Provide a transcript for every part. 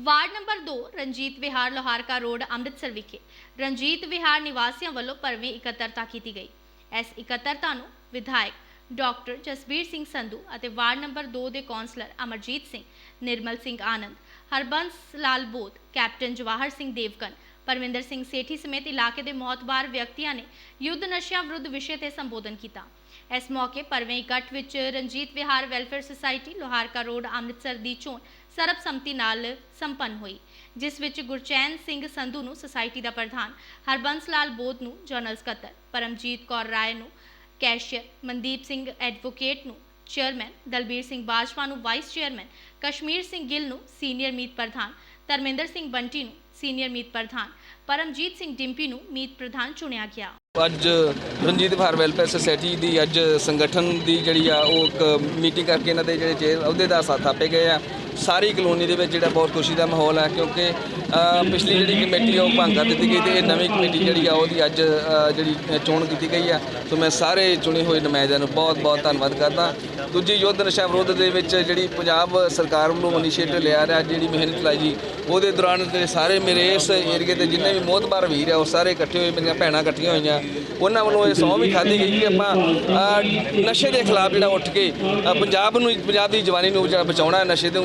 Ward number 2 Ranjit ਵਿਹਾਰ Loharka road, Amritsar ਵਿਖੇ। ਰਣਜੀਤ ਵਿਹਾਰ ਨਿਵਾਸੀਆਂ ਵੱਲੋਂ ਭਰਵੀਂ ਇਕੱਤਰਤਾ ਕੀਤੀ ਗਈ। ਇਸ ਇਕੱਤਰਤਾ ਨੂੰ ਵਿਧਾਇਕ ਡਾਕਟਰ ਜਸਬੀਰ ਸਿੰਘ ਸੰਧੂ ਅਤੇ ਵਾਰਡ ਨੰਬਰ 2 ਦੇ ਕੌਂਸਲਰ ਅਮਰਜੀਤ ਸਿੰਘ, ਨਿਰਮਲ ਸਿੰਘ ਆਨੰਦ, ਹਰਬੰਸ ਲਾਲ ਬੋਧ, ਕੈਪਟਨ ਜਵਾਹਰ ਸਿੰਘ ਦੇਵਕਨ ਪਰਮਿੰਦਰ ਸਿੰਘ ਸੇਠੀ ਸਮੇਤ ਇਲਾਕੇ ਦੇ ਮੌਤਬਾਰ ਵਿਅਕਤੀਆਂ ਨੇ ਯੁੱਧ ਨਸ਼ਿਆਂ ਵਿਰੁੱਧ ਵਿਸ਼ੇ ਤੇ ਸੰਬੋਧਨ ਕੀਤਾ। ਇਸ ਮੌਕੇ ਪਰਵੇਂ ਇਕੱਠ ਵਿੱਚ Ranjit Vihar welfare society, Loharka road, Amritsar ਦੀ ਚੋਣ ਸਰਬਸੰਮਤੀ ਨਾਲ ਸੰਪੰਨ ਹੋਈ, ਜਿਸ ਵਿੱਚ ਗੁਰਚੈਨ ਸਿੰਘ ਸੰਧੂ ਨੂੰ ਸੁਸਾਇਟੀ ਦਾ ਪ੍ਰਧਾਨ, ਹਰਬੰਸ ਲਾਲ ਬੋਧ ਨੂੰ ਜਨਰਲ ਸਕੱਤਰ, ਪਰਮਜੀਤ ਕੌਰ ਰਾਏ ਨੂੰ ਕੈਸ਼ੀਅਰ, ਮਨਦੀਪ ਸਿੰਘ ਐਡਵੋਕੇਟ ਨੂੰ ਚੇਅਰਮੈਨ, ਦਲਬੀਰ ਸਿੰਘ ਬਾਜਵਾ ਨੂੰ ਵਾਈਸ ਚੇਅਰਮੈਨ, ਕਸ਼ਮੀਰ ਸਿੰਘ ਗਿੱਲ ਨੂੰ ਸੀਨੀਅਰ ਮੀਤ ਪ੍ਰਧਾਨ, ਧਰਮਿੰਦਰ ਸਿੰਘ ਬੰਟੀ ਨੂੰ ਸੀਨੀਅਰ ਮੀਤ ਪ੍ਰਧਾਨ ਪਰਮਜੀਤ ਸਿੰਘ ਡਿੰਪੀ ਨੂੰ ਮੀਤ ਪ੍ਰਧਾਨ ਚੁਣਿਆ ਗਿਆ। ਅੱਜ ਰਣਜੀਤ ਭਾਰ ਵੈਲਫੇਅਰ ਸੁਸਾਇਟੀ ਦੀ ਅੱਜ ਸੰਗਠਨ ਦੀ ਜਿਹੜੀ ਆ, ਉਹ ਇੱਕ ਮੀਟਿੰਗ ਕਰਕੇ ਇਹਨਾਂ ਦੇ ਜਿਹੜੇ ਚੇਅਰ ਅਹੁਦੇਦਾਰ ਸਾਥ ਥਾਪੇ ਗਏ ਆ। ਸਾਰੀ ਕਲੋਨੀ ਦੇ ਵਿੱਚ ਜਿਹੜਾ ਬਹੁਤ ਖੁਸ਼ੀ ਦਾ ਮਾਹੌਲ ਹੈ ਕਿਉਂਕਿ ਪਿਛਲੀ ਜਿਹੜੀ ਕਮੇਟੀ ਆ ਉਹ ਭੰਗ ਕਰ ਦਿੱਤੀ ਗਈ ਤੇ ਇਹ ਨਵੀਂ ਕਮੇਟੀ ਜਿਹੜੀ ਆ ਉਹਦੀ ਅੱਜ ਜਿਹੜੀ ਚੋਣ ਕੀਤੀ ਗਈ ਆ। ਸੋ ਮੈਂ ਸਾਰੇ ਚੁਣੇ ਹੋਏ ਨੁਮਾਇੰਦਿਆਂ ਨੂੰ ਬਹੁਤ ਬਹੁਤ ਧੰਨਵਾਦ ਕਰਦਾ। ਦੂਜੀ ਯੁੱਧ ਨਸ਼ਾ ਵਿਰੋਧ ਦੇ ਵਿੱਚ ਜਿਹੜੀ ਪੰਜਾਬ ਸਰਕਾਰ ਵੱਲੋਂ ਇਨੀਸ਼ੀਏਟਿਵ ਲਿਆ ਰਿਹਾ, ਜਿਹੜੀ ਮਿਹਨਤ ਲਾਈ ਜੀ, ਉਹਦੇ ਦੌਰਾਨ ਤੇ ਸਾਰੇ ਮੇਰੇ ਇਸ ਏਰੀਏ ਦੇ ਜਿੰਨੇ ਵੀ ਮੋਹਤਬਾਰ ਵੀਰ ਆ, ਉਹ ਸਾਰੇ ਇਕੱਠੇ ਹੋਏ, ਮੇਰੀਆਂ ਭੈਣਾਂ ਇਕੱਠੀਆਂ ਹੋਈਆਂ। ਉਹਨਾਂ ਵੱਲੋਂ ਇਹ ਸਹੁੰ ਵੀ ਖਾਧੀ ਗਈ ਕਿ ਆਪਾਂ ਨਸ਼ੇ ਦੇ ਖਿਲਾਫ ਜਿਹੜਾ ਉੱਠ ਕੇ ਪੰਜਾਬ ਨੂੰ, ਪੰਜਾਬ ਦੀ ਜਵਾਨੀ ਨੂੰ ਜਿਹੜਾ ਬਚਾਉਣਾ, ਨਸ਼ੇ ਤੋਂ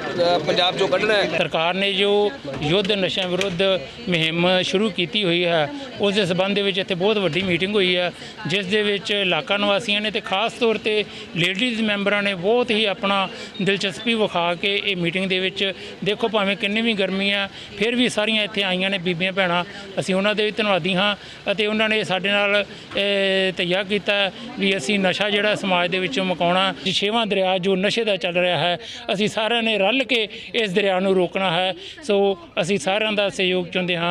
ਪੰਜਾਬ ਚੋਂ ਕੱਢਣਾ ਹੈ। ਸਰਕਾਰ ਨੇ ਜੋ ਯੁੱਧ ਨਸ਼ਿਆਂ ਵਿਰੁੱਧ ਮੁਹਿੰਮ ਸ਼ੁਰੂ ਕੀਤੀ ਹੋਈ ਹੈ, ਉਸ ਦੇ ਸਬੰਧ ਦੇ ਵਿੱਚ ਇੱਥੇ ਬਹੁਤ ਵੱਡੀ ਮੀਟਿੰਗ ਹੋਈ ਹੈ, ਜਿਸ ਦੇ ਵਿੱਚ ਇਲਾਕਾ ਨਿਵਾਸੀਆਂ ਨੇ ਤੇ ਖਾਸ ਤੌਰ ਤੇ ਲੇਡੀਜ਼ ਮੈਂਬਰਾਂ ਨੇ ਬਹੁਤ ਹੀ ਆਪਣਾ ਦਿਲਚਸਪੀ ਵਿਖਾ ਕੇ ਇਹ ਮੀਟਿੰਗ ਦੇ ਵਿੱਚ ਦੇਖੋ ਭਾਵੇਂ ਕਿੰਨੀ ਵੀ ਗਰਮੀ ਆ ਫਿਰ ਵੀ ਸਾਰੀਆਂ ਇੱਥੇ ਆਈਆਂ ਨੇ ਬੀਬੀਆਂ ਭੈਣਾਂ, ਅਸੀਂ ਉਹਨਾਂ ਦੇ ਵੀ ਧੰਨਵਾਦੀ ਹਾਂ ਅਤੇ ਉਹਨਾਂ ਨੇ ਸਾਡੇ ਨਾਲ ਇਹ ਕੀਤਾ ਵੀ ਅਸੀਂ ਨਸ਼ਾ ਜਿਹੜਾ ਸਮਾਜ ਦੇ ਵਿੱਚੋਂ ਮੁਕਾਉਣਾ, ਛੇਵਾਂ ਦਰਿਆ ਜੋ ਨਸ਼ੇ ਦਾ ਚੱਲ ਰਿਹਾ ਹੈ, ਅਸੀਂ ਸਾਰਿਆਂ ਨੇ ਰਲ ਕੇ ਇਸ ਦਰਿਆ ਨੂੰ ਰੋਕਣਾ ਹੈ। ਸੋ ਅਸੀਂ ਸਾਰਿਆਂ ਦਾ ਸਹਿਯੋਗ ਚਾਹੁੰਦੇ ਹਾਂ।